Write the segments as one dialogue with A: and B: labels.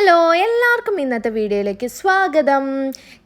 A: Hello എല്ലാവർക്കും ഇന്നത്തെ വീഡിയോയിലേക്ക് സ്വാഗതം.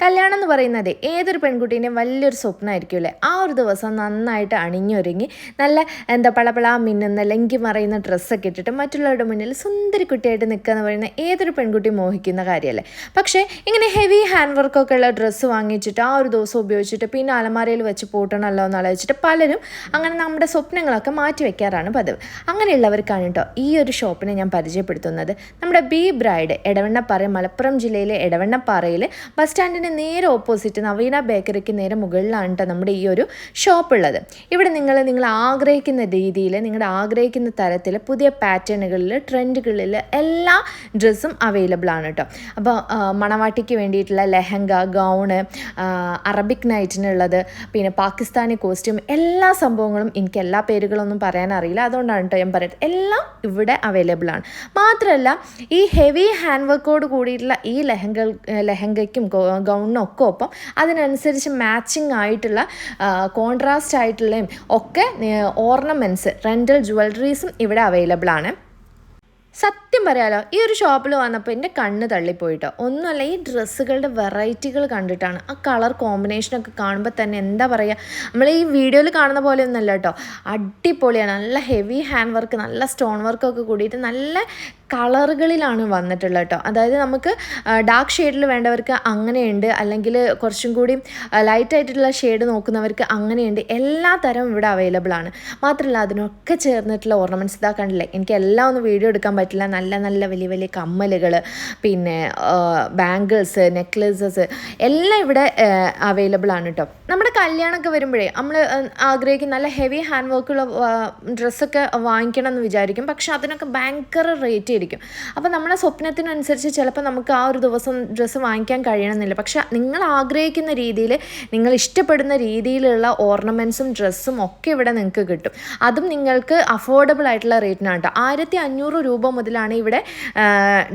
A: കല്യാണം എന്ന് പറയുന്നത് ഏതൊരു പെൺകുട്ടീന്റെയും വലിയൊരു സ്വപ്നമായിരിക്കും അല്ലേ ആ ഒരു ദിവസം നന്നായിട്ട് അണിഞ്ഞൊരുങ്ങി നല്ല എന്താ പളപള മിന്നുന്ന ലങ്കി മറയുന്ന ഡ്രസ്സൊക്കെ ഇട്ടിട്ട് മറ്റുള്ളവരുടെ മുന്നിൽ സുന്ദരി കുട്ടിയായിട്ട് നിൽക്കുക എന്ന് പറയുന്ന ഏതൊരു പെൺകുട്ടി മോഹിക്കുന്ന കാര്യമല്ലേ? പക്ഷേ ഇങ്ങനെ ഹെവി ഹാൻഡ് വർക്കൊക്കെ ഉള്ള ഡ്രസ്സ് വാങ്ങിച്ചിട്ട് ആ ഒരു ദിവസം ഉപയോഗിച്ചിട്ട് പിന്നെ അലമാരയിൽ വെച്ച് പൂട്ടണമല്ലോ എന്ന് ആലോചിച്ചിട്ട് പലരും അങ്ങനെ നമ്മുടെ സ്വപ്നങ്ങളൊക്കെ മാറ്റി വെക്കാറാണ് പതിവ്. അങ്ങനെയുള്ളവർക്കാണ് കേട്ടോ ഈ ഒരു ഷോപ്പിനെ ഞാൻ പരിചയപ്പെടുത്തുന്നത്. നമ്മുടെ ബി ബ്രൈഡ് എടവണ്ണപ്പാറ മലപ്പുറം ജില്ലയിലെ എടവണ്ണപ്പാറയിൽ ബസ് സ്റ്റാൻഡിന് നേരെ ഓപ്പോസിറ്റ് നവീന ബേക്കറിക്ക് നേരെ മുകളിലാണ് നമ്മുടെ ഈ ഒരു ഷോപ്പ് ഉള്ളത്. ഇവിടെ നിങ്ങൾ നിങ്ങൾ ആഗ്രഹിക്കുന്ന രീതിയിൽ നിങ്ങളുടെ ആഗ്രഹിക്കുന്ന തരത്തിൽ പുതിയ പാറ്റേണുകളിൽ ട്രെൻഡുകളിൽ എല്ലാ ഡ്രസ്സും അവൈലബിൾ ആണ് കേട്ടോ അപ്പോൾ മണവാട്ടിക്ക് വേണ്ടിയിട്ടുള്ള ലെഹങ്ക ഗൗണ് അറബിക് നൈറ്റിനുള്ളത് പിന്നെ പാകിസ്ഥാനി കോസ്റ്റ്യൂം എല്ലാ സംഭവങ്ങളും എനിക്ക് എല്ലാ പേരുകളൊന്നും പറയാൻ അറിയില്ല അതുകൊണ്ടാണ് കേട്ടോ ഞാൻ പറയുന്നത് എല്ലാം ഇവിടെ അവൈലബിൾ ആണ്. മാത്രമല്ല ഈ ഹെവി ഹാൻഡ് വർക്കോട് കൂടിയിട്ടുള്ള ഈ ലെഹങ്ക ലെഹങ്കയ്ക്കും ഗൗണിനും ഒക്കെ ഒപ്പം അതിനനുസരിച്ച് മാച്ചിങ് ആയിട്ടുള്ള കോൺട്രാസ്റ്റ് ആയിട്ടുള്ളതും ഒക്കെ ഓർണമെന്റ്സ് റെന്റൽ ജുവലറീസും ഇവിടെ അവൈലബിൾ ആണ്. സത്യം പറയാലോ ഈ ഒരു ഷോപ്പിൽ വന്നപ്പോൾ എന്റെ കണ്ണ് തള്ളിപ്പോയിട്ടോ. ഒന്നുമല്ല ഈ ഡ്രസ്സുകളുടെ വെറൈറ്റികൾ കണ്ടിട്ടാണ്. ആ കളർ കോമ്പിനേഷനൊക്കെ കാണുമ്പോൾ തന്നെ എന്താ പറയുക നമ്മൾ ഈ വീഡിയോയിൽ കാണുന്ന പോലെ ഒന്നല്ല കേട്ടോ. അടിപൊളിയാണ്. നല്ല ഹെവി ഹാൻഡ് വർക്ക് നല്ല സ്റ്റോൺ വർക്കൊക്കെ കൂടിയിട്ട് നല്ല കളറുകളിലാണ് വന്നിട്ടുള്ളത് കേട്ടോ അതായത് നമുക്ക് ഡാർക്ക് ഷെയ്ഡിൽ വേണ്ടവർക്ക് അങ്ങനെയുണ്ട്. അല്ലെങ്കിൽ കുറച്ചും കൂടി ലൈറ്റ് ആയിട്ടുള്ള ഷെയ്ഡ് നോക്കുന്നവർക്ക് അങ്ങനെയുണ്ട്. എല്ലാ തരം ഇവിടെ അവൈലബിൾ ആണ്. മാത്രമല്ല അതിനൊക്കെ ചേർന്നിട്ടുള്ള ഓർണമെന്റ്സ് ഇതാ കണ്ടില്ലേ? എനിക്ക് എല്ലാം ഒന്നും വീഡിയോ എടുക്കാൻ പറ്റില്ല. നല്ല നല്ല വലിയ വലിയ കമ്മലുകൾ പിന്നെ ബാംഗിൾസ് നെക്ലസസ് എല്ലാം ഇവിടെ അവൈലബിൾ ആണ് കേട്ടോ നമ്മുടെ കല്യാണമൊക്കെ വരുമ്പോഴേ നമ്മൾ ആഗ്രഹിക്കുന്ന നല്ല ഹെവി ഹാൻഡ് വർക്കുള്ള ഡ്രസ്സൊക്കെ വാങ്ങിക്കണം എന്ന് വിചാരിക്കും. പക്ഷെ അതിനൊക്കെ ഭയങ്കര റേറ്റ് അപ്പോൾ നമ്മുടെ സ്വപ്നത്തിനനുസരിച്ച് ചിലപ്പോൾ നമുക്ക് ആ ഒരു ദിവസം ഡ്രസ്സ് വാങ്ങിക്കാൻ കഴിയണമെന്നില്ല. പക്ഷെ നിങ്ങൾ ആഗ്രഹിക്കുന്ന രീതിയിൽ നിങ്ങൾ ഇഷ്ടപ്പെടുന്ന രീതിയിലുള്ള ഓർണമെന്റ്സും ഡ്രസ്സും ഒക്കെ ഇവിടെ നിങ്ങൾക്ക് കിട്ടും. അതും നിങ്ങൾക്ക് അഫോർഡബിൾ ആയിട്ടുള്ള റേറ്റിനാണ് കേട്ടോ ആയിരത്തി അഞ്ഞൂറ് രൂപ മുതലാണ് ഇവിടെ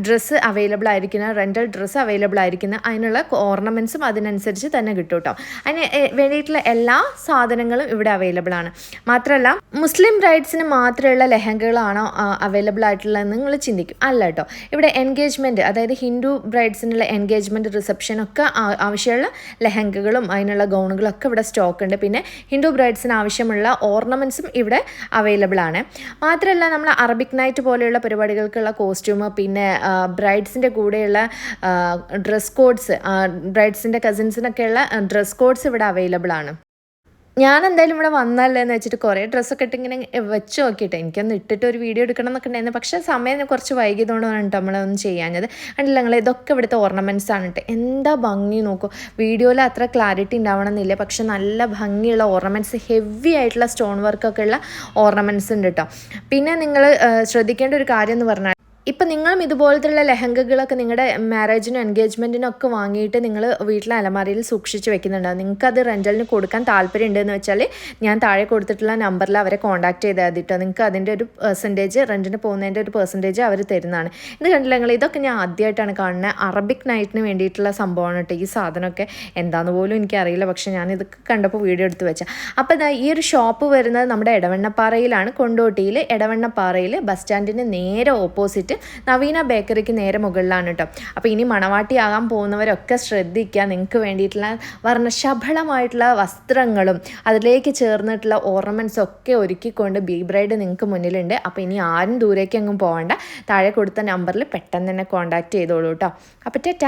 A: ഡ്രസ്സ് അവൈലബിൾ ആയിരിക്കുന്നത് റെന്റൽ ഡ്രസ്സ് അവൈലബിൾ ആയിരിക്കുന്നത്. അതിനുള്ള ഓർണമെന്റ്സും അതിനനുസരിച്ച് തന്നെ കിട്ടും കേട്ടോ. അതിന് വേണ്ടിയിട്ടുള്ള എല്ലാ സാധനങ്ങളും ഇവിടെ അവൈലബിൾ ആണ്. മാത്രമല്ല മുസ്ലിം ബ്രൈഡ്സിന് മാത്രമുള്ള ലെഹങ്കകളാണോ അവൈലബിൾ ആയിട്ടുള്ളത്? നിങ്ങൾ ചിന്തിക്കും. അല്ല കേട്ടോ ഇവിടെ എൻഗേജ്മെന്റ് അതായത് ഹിന്ദു ബ്രൈഡ്സിനുള്ള എൻഗേജ്മെന്റ് റിസപ്ഷനൊക്കെ ആവശ്യമുള്ള ലെഹങ്കകളും അതിനുള്ള ഗൗണുകളും ഒക്കെ ഇവിടെ സ്റ്റോക്ക് ഉണ്ട്. പിന്നെ ഹിന്ദു ബ്രൈഡ്സിന് ആവശ്യമുള്ള ഓർണമെന്റ്സും ഇവിടെ അവൈലബിൾ ആണ്. മാത്രമല്ല നമ്മൾ അറബിക് നൈറ്റ് പോലെയുള്ള പരിപാടികൾക്കുള്ള കോസ്റ്റ്യൂം പിന്നെ ബ്രൈഡ്സിന്റെ കൂടെയുള്ള ഡ്രസ് കോഡ്സ് ബ്രൈഡ്സിന്റെ കസിൻസിനൊക്കെയുള്ള ഡ്രസ് കോഡ്സ് ഇവിടെ അവൈലബിൾ ആണ്. ഞാൻ എന്തായാലും ഇവിടെ വന്നല്ലേ എന്ന് വെച്ചിട്ട് കുറേ ഡ്രസ്സൊക്കെ ഇട്ട് ഇങ്ങനെ വെച്ച് നോക്കിയിട്ട് എനിക്കൊന്ന് ഇട്ടിട്ട് ഒരു വീഡിയോ എടുക്കണം എന്നൊക്കെ ഉണ്ടായിരുന്നു. പക്ഷേ സമയം കുറച്ച് വൈകിയതുകൊണ്ടാണ് കേട്ടോ നമ്മളൊന്നും ചെയ്യാഞ്ഞത്. കണ്ടില്ല നിങ്ങൾ ഇതൊക്കെ ഇവിടുത്തെ ഓർണമെന്റ്സ് ആണ് കേട്ടോ എന്താ ഭംഗി നോക്കൂ. വീഡിയോയിൽ അത്ര ക്ലാരിറ്റി ഉണ്ടാവണമെന്നില്ല. പക്ഷെ നല്ല ഭംഗിയുള്ള ഓർണമെന്റ്സ് ഹെവി ആയിട്ടുള്ള സ്റ്റോൺ വർക്കൊക്കെ ഉള്ള ഓർണമെന്റ്സ് ഉണ്ട് കേട്ടോ പിന്നെ നിങ്ങൾ ശ്രദ്ധിക്കേണ്ട ഒരു കാര്യം എന്ന് പറഞ്ഞാൽ ഇപ്പം നിങ്ങളും ഇതുപോലത്തുള്ള ലഹങ്കകളൊക്കെ നിങ്ങളുടെ മാരേജിനും എൻഗേജ്മെന്റിനും ഒക്കെ വാങ്ങിയിട്ട് നിങ്ങൾ വീട്ടിലെ അലമാരയിൽ സൂക്ഷിച്ച് വെക്കുന്നുണ്ടാവും നിങ്ങൾക്ക് അത് റെന്റലിന് കൊടുക്കാൻ താല്പര്യം ഉണ്ടെന്ന് വെച്ചാൽ ഞാൻ താഴെ കൊടുത്തിട്ടുള്ള നമ്പറിൽ അവരെ കോൺടാക്ട് ചെയ്താൽ കേട്ടോ നിങ്ങൾക്ക് അതിന്റെ ഒരു പെർസെന്റേജ് റെന്റിന് പോകുന്നതിന്റെ ഒരു പെർസെന്റേജ് അവർ തരുന്നതാണ്. ഇത് കണ്ടില്ലെങ്കിൽ ഇതൊക്കെ ഞാൻ ആദ്യമായിട്ടാണ് കാണുന്നത് അറബിക് നൈറ്റിന് വേണ്ടിയിട്ടുള്ള സംഭവമാണ് കേട്ടോ ഈ സാധനമൊക്കെ. എന്താണെന്ന് പോലും എനിക്കറിയില്ല. പക്ഷേ ഞാൻ ഇതൊക്കെ കണ്ടപ്പോൾ വീഡിയോ എടുത്ത് വെച്ചാൽ അപ്പോൾ ഇതാ ഈ ഒരു ഷോപ്പ് വരുന്നത് നമ്മുടെ ഇടവണ്ണപ്പാറയിലാണ് കൊണ്ടോട്ടിയിൽ ഇടവണ്ണപ്പാറയിൽ ബസ് സ്റ്റാൻഡിന് നേരെ ഓപ്പോസിറ്റ് നവീന ബേക്കറിക്ക് നേരെ മുകളിലാണ് കേട്ടോ അപ്പോൾ ഇനി മണവാട്ടിയാകാൻ പോകുന്നവരൊക്കെ ശ്രദ്ധിക്കുക നിങ്ങൾക്ക് വേണ്ടിയിട്ടുള്ള വർണശബളമായിട്ടുള്ള വസ്ത്രങ്ങളും അതിലേക്ക് ചേർന്നിട്ടുള്ള ഓർണമെന്റ്സ് ഒക്കെ ഒരുക്കിക്കൊണ്ട് ബി ബ്രൈഡ് നിങ്ങൾക്ക് മുന്നിലുണ്ട്. അപ്പോൾ ഇനി ആരും ദൂരേക്ക് അങ്ങും പോകണ്ട താഴെ കൊടുത്ത നമ്പറിൽ പെട്ടെന്ന് തന്നെ കോൺടാക്റ്റ് ചെയ്തോളൂ കേട്ടോ അപ്പോൾ ടെറ്റാ.